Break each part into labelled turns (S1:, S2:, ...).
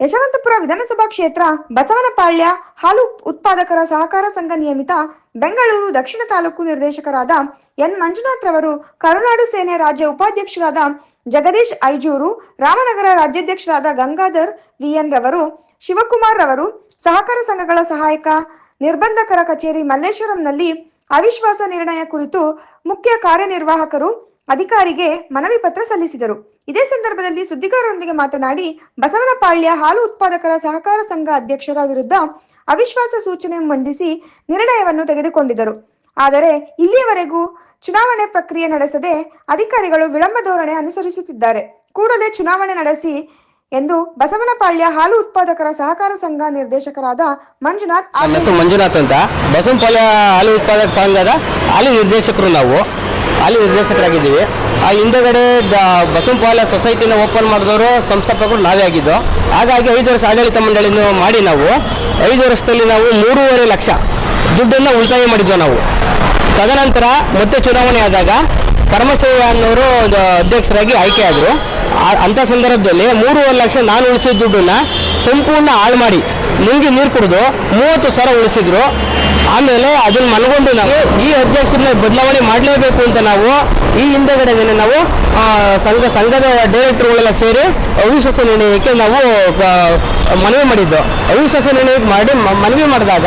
S1: ಯಶವಂತಪುರ ವಿಧಾನಸಭಾ ಕ್ಷೇತ್ರ, ಬಸವನಪಾಳ್ಯ, ಹಾಲು ಉತ್ಪಾದಕರ ಸಹಕಾರ ಸಂಘ ನಿಯಮಿತ, ಬೆಂಗಳೂರು ದಕ್ಷಿಣ ತಾಲೂಕು ನಿರ್ದೇಶಕರಾದ ಎನ್ ಮಂಜುನಾಥ್ ರವರು, ಕರುನಾಡು ಸೇನೆ ರಾಜ್ಯ ಉಪಾಧ್ಯಕ್ಷರಾದ ಜಗದೀಶ್ ಐಜೂರು, ರಾಮನಗರ ರಾಜ್ಯಾಧ್ಯಕ್ಷರಾದ ಗಂಗಾಧರ್ ವಿಎನ್ ರವರು, ಶಿವಕುಮಾರ್ ರವರು, ಸಹಕಾರ ಸಂಘಗಳ ಸಹಾಯಕ ನಿರ್ಬಂಧಕರ ಕಚೇರಿ ಮಲ್ಲೇಶ್ವರಂನಲ್ಲಿ ಅವಿಶ್ವಾಸ ನಿರ್ಣಯ ಕುರಿತು ಮುಖ್ಯ ಕಾರ್ಯನಿರ್ವಾಹಕರು ಅಧಿಕಾರಿಗೆ ಮನವಿ ಪತ್ರ ಸಲ್ಲಿಸಿದರು. ಇದೇ ಸಂದರ್ಭದಲ್ಲಿ ಸುದ್ದಿಗಾರರೊಂದಿಗೆ ಮಾತನಾಡಿ, ಬಸವನಪಾಳ್ಯ ಹಾಲು ಉತ್ಪಾದಕರ ಸಹಕಾರ ಸಂಘ ಅಧ್ಯಕ್ಷರ ವಿರುದ್ಧ ಅವಿಶ್ವಾಸ ಸೂಚನೆ ಮಂಡಿಸಿ ನಿರ್ಣಯವನ್ನು ತೆಗೆದುಕೊಂಡಿದ್ದರು. ಆದರೆ, ಇಲ್ಲಿಯವರೆಗೂ ಚುನಾವಣೆ ಪ್ರಕ್ರಿಯೆ ನಡೆಸದೆ ಅಧಿಕಾರಿಗಳು ವಿಳಂಬ ಧೋರಣೆ ಅನುಸರಿಸುತ್ತಿದ್ದಾರೆ. ಕೂಡಲೇ ಚುನಾವಣೆ ನಡೆಸಿ ಎಂದು ಬಸವನಪಾಳ್ಯ ಹಾಲು ಉತ್ಪಾದಕರ ಸಹಕಾರ ಸಂಘ ನಿರ್ದೇಶಕರಾದ ಮಂಜುನಾಥ್
S2: ಮಂಜುನಾಥ್ ಅಂತ. ಬಸವನಪಾಳ್ಯ ಹಾಲು ಉತ್ಪಾದಕ ಸಂಘದ ಹಾಲು ನಿರ್ದೇಶಕರು ನಾವು. ಹಾಲಿ ನಿರ್ದೇಶಕರಾಗಿದ್ದೀವಿ. ಆ ಹಿಂದೆಗಡೆ ಬಸವಂಪಾಲ ಸೊಸೈಟಿನ ಓಪನ್ ಮಾಡಿದವರು ಸಂಸ್ಥಾಪಕರು ನಾವೇ ಆಗಿದ್ದು. ಹಾಗಾಗಿ ಐದು ವರ್ಷ ಆಡಳಿತ ಮಂಡಳಿನ ಮಾಡಿ ನಾವು. ಐದು ವರ್ಷದಲ್ಲಿ ನಾವು ಮೂರುವರೆ ಲಕ್ಷ ದುಡ್ಡನ್ನು ಉಳಿತಾಯ ಮಾಡಿದ್ವು ನಾವು. ತದನಂತರ ಮತ್ತೆ ಚುನಾವಣೆ ಆದಾಗ ಪರಮಶಿವ ಅನ್ನೋರು ಒಂದು ಅಧ್ಯಕ್ಷರಾಗಿ ಆಯ್ಕೆ ಆದರು. ಅಂಥ ಸಂದರ್ಭದಲ್ಲಿ ಮೂರುವರೆ ಲಕ್ಷ ನಾನು ಉಳಿಸಿದ ದುಡ್ಡನ್ನು ಸಂಪೂರ್ಣ ಹಾಳು ಮಾಡಿ ನುಂಗಿ ನೀರು ಕುಡಿದು ಮೂವತ್ತು ಸಾವಿರ ಉಳಿಸಿದ್ರು. ಆಮೇಲೆ ಅದನ್ನ ಮಲಗೊಂಡು ನಾವು ಈ ಅಧ್ಯಕ್ಷರನ್ನ ಬದಲಾವಣೆ ಮಾಡಲೇಬೇಕು ಅಂತ ನಾವು ಈ ಹಿಂದೆಗಡೆ ನಾವು ಸಂಘ, ಸಂಘದ ಡೈರೆಕ್ಟರ್ಗಳೆಲ್ಲ ಸೇರಿ ಅವಿಶ್ವಾಸ ನಿರ್ಣಯಕ್ಕೆ ನಾವು ಮನವಿ ಮಾಡಿದ್ದು. ಅವಿಶ್ವಾಸ ನಿರ್ಣಯಕ್ಕೆ ಮಾಡಿ ಮನವಿ ಮಾಡಿದಾಗ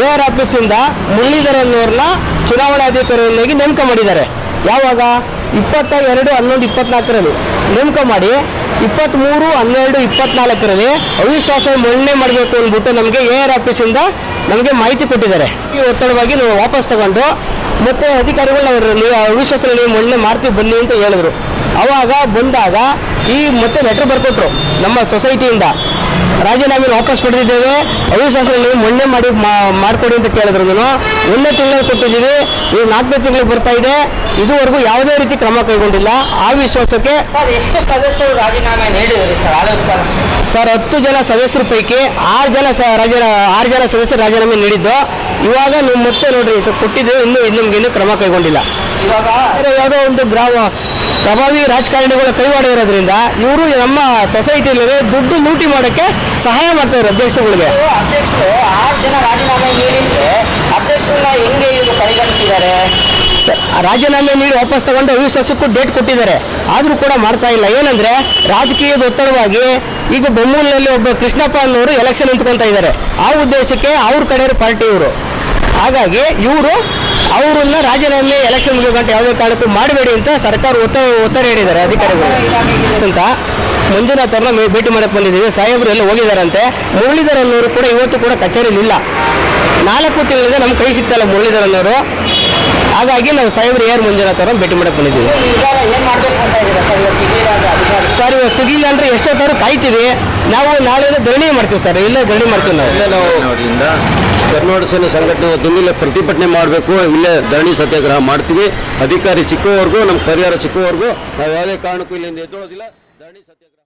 S2: ಎ ಆರ್ ಆಫೀಸಿಂದ ಮುರಳೀಧರ್ ಅವ್ರನ್ನ ಚುನಾವಣಾಧಿಕಾರಿಯನ್ನಾಗಿ ನೇಮಕ ಮಾಡಿದ್ದಾರೆ. ಯಾವಾಗ? ಇಪ್ಪತ್ತ ಎರಡು ಹನ್ನೊಂದು ಇಪ್ಪತ್ನಾಲ್ಕರಲ್ಲಿ. ನೇಮಕ ಮಾಡಿ ಇಪ್ಪತ್ತ್ಮೂರು ಹನ್ನೆರಡು ಇಪ್ಪತ್ನಾಲ್ಕರಲ್ಲಿ ಅವಿಶ್ವಾಸ ಮಂಡನೆ ಮಾಡಬೇಕು ಅಂದ್ಬಿಟ್ಟು ನಮಗೆ ಎ ಆರ್ ಆಫೀಸಿಂದ ನಮಗೆ ಮಾಹಿತಿ ಕೊಟ್ಟಿದ್ದಾರೆ. ಈ ಒತ್ತಡವಾಗಿ ನಾವು ವಾಪಸ್ ತಗೊಂಡು ಮತ್ತೆ ಅಧಿಕಾರಿಗಳು ಅವರಲ್ಲಿ ಅವಿಶ್ವಾಸದಲ್ಲಿ ಮಂಡನೆ ಮಾಡ್ತೀವಿ ಬನ್ನಿ ಅಂತ ಹೇಳಿದ್ರು. ಅವಾಗ ಬಂದಾಗ ಈ ಮತ್ತೆ ಲೆಟ್ರ್ ಬರ್ಕೊಟ್ರು ನಮ್ಮ ಸೊಸೈಟಿಯಿಂದ ರಾಜೀನಾಮೆ ವಾಪಸ್ ಪಡೆದಿದ್ದೇವೆ. ಅವಿಶ್ವಾಸದಲ್ಲಿ ನೀವು ಮೊನ್ನೆ ಮಾಡಿ ಮಾಡಿಕೊಡಿ ಅಂತ ಕೇಳಿದ್ರು ಒಂದೇ ತಿಂಗಳು ಕೊಟ್ಟಿದ್ದೀವಿ. ಈ ನಾಲ್ಕನೇ ತಿಂಗಳು ಬರ್ತಾ ಇದೆ. ಇದುವರೆಗೂ ಯಾವುದೇ ರೀತಿ ಕ್ರಮ ಕೈಗೊಂಡಿಲ್ಲ. ಆ ವಿಶ್ವಾಸಕ್ಕೆ
S3: ಸರ್ ಎಷ್ಟು ಸದಸ್ಯರು ರಾಜೀನಾಮೆ ನೀಡಿದ್ರಿ ಸರ್?
S2: ಸರ್ ಹತ್ತು ಜನ ಸದಸ್ಯರ ಪೈಕಿ ಆರು ಜನ ರಾಜ ಆರು ಜನ ಸದಸ್ಯರು ರಾಜೀನಾಮೆ ನೀಡಿದ್ದು. ಇವಾಗ ನೀವು ಮತ್ತೆ ನೋಡ್ರಿ ಕೊಟ್ಟಿದ್ದು ಇನ್ನೂ ನಮ್ಗೆ ಇನ್ನೂ ಕ್ರಮ ಕೈಗೊಂಡಿಲ್ಲ.
S3: ಇವಾಗ
S2: ಯಾವುದೋ ಒಂದು ಗ್ರಾಮ ಪ್ರಭಾವಿ ರಾಜಕಾರಣಿಗಳ ಕೈವಾಡ ಇರೋದ್ರಿಂದ ಇವರು ನಮ್ಮ ಸೊಸೈಟಿಯಲ್ಲಿ ದುಡ್ಡು ಲೂಟಿ ಮಾಡೋಕ್ಕೆ ಸಹಾಯ ಮಾಡ್ತಾ ಅಧ್ಯಕ್ಷರುಗಳಿಗೆ
S3: ಇವರು ಅಧ್ಯಕ್ಷರು ಆರು ಜನ ರಾಜೀನಾಮೆ ನೀಡಿದ್ರೆ ಅಧ್ಯಕ್ಷರನ್ನ ಹೆಂಗೆ ಇವರು ಪರಿಗಣಿಸಿದ್ದಾರೆ?
S2: ರಾಜೀನಾಮೆ ನೀಡಿ ವಾಪಸ್ ತಗೊಂಡು ಅವಿಶ್ವಾಸಕ್ಕೂ ಡೇಟ್ ಕೊಟ್ಟಿದ್ದಾರೆ. ಆದರೂ ಕೂಡ ಮಾಡ್ತಾ ಇಲ್ಲ. ಏನಂದ್ರೆ ರಾಜಕೀಯದ ಒತ್ತಡವಾಗಿ ಈಗ ಬೆಂಗಳೂರಿನಲ್ಲಿ ಒಬ್ಬ ಕೃಷ್ಣಪ್ಪ ಅನ್ನೋರು ಎಲೆಕ್ಷನ್ ನಿಂತ್ಕೊಳ್ತಾ ಇದ್ದಾರೆ. ಆ ಉದ್ದೇಶಕ್ಕೆ ಅವ್ರ ಕಡೆಯವರು ಪಾರ್ಟಿ ಇವರು. ಹಾಗಾಗಿ ಇವರು ಅವರನ್ನ ರಾಜ್ಯದಲ್ಲಿ ಎಲೆಕ್ಷನ್ ಮುಗಿಯುವಂತ ಯಾವುದೇ ಕಾರಣಕ್ಕೂ ಮಾಡಬೇಡಿ ಅಂತ ಸರ್ಕಾರ ಒತ್ತ, ಒತ್ತಡ ಹೇಳಿದ್ದಾರೆ ಅಧಿಕಾರಿಗಳು. ಅಂತ ಮಂಜುನಾಥ್ ಅವ್ರನ್ನ ಭೇಟಿ ಮಾಡಕ್ಕೆ ಬಂದಿದ್ದೀವಿ. ಸಾಹೇಬರು ಎಲ್ಲ ಹೋಗಿದ್ದಾರಂತೆ. ಮುರಳೀಧರ್ ಅನ್ನೋರು ಕೂಡ ಇವತ್ತು ಕೂಡ ಕಚೇರಿಯಲ್ಲಿ ಇಲ್ಲ. ನಾಲ್ಕು ತಿಂಗಳಿಂದ ನಮ್ಮ ಕೈ ಸಿಗ್ತಲ್ಲ ಮುರಳೀಧರ್ ಅನ್ನೋರು. ಹಾಗಾಗಿ ನಾವು ಸಾಹೇಬ್ರು ಏರ್ ಮಂಜುನಾಥ್ ಅವ್ರನ್ನ ಭೇಟಿ ಮಾಡಕ್ಕೆ ಬಂದಿದ್ದೀವಿ. ಸರ್ ಇವಾಗ ಸಿಗಲಿಲ್ಲ ಅಂದ್ರೆ ಎಷ್ಟೊತ್ತಾದ್ರು ಕಾಯ್ತೀವಿ. ನಾವು ನಾಳೆ ಧರಣಿ ಮಾಡ್ತೀವಿ ಸರ್ ಇಲ್ಲೇ ಧರಣಿ ಮಾಡ್ತೀವಿ ನಾವು.
S4: ಇಲ್ಲೇ ನಾವು ಅವರಿಂದ ಕರ್ನಾಟಕ ಸೇನೆ ಸಂಘಟನೆ ವತಿಯಿಂದ ಇಲ್ಲೇ ಪ್ರತಿಭಟನೆ ಮಾಡಬೇಕು ಇಲ್ಲೇ ಧರಣಿ ಸತ್ಯಾಗ್ರಹ ಮಾಡ್ತೀವಿ. ಅಧಿಕಾರಿ ಸಿಕ್ಕುವವರೆಗೂ ನಮ್ಮ ಪರಿಹಾರ ಸಿಕ್ಕುವವರೆಗೂ ನಾವು ಯಾವುದೇ ಕಾರಣಕ್ಕೂ ಇಲ್ಲಿಂದ ಎದ್ದೋಳೋದಿಲ್ಲ. ಧರಣಿ ಸತ್ಯಾಗ್ರಹ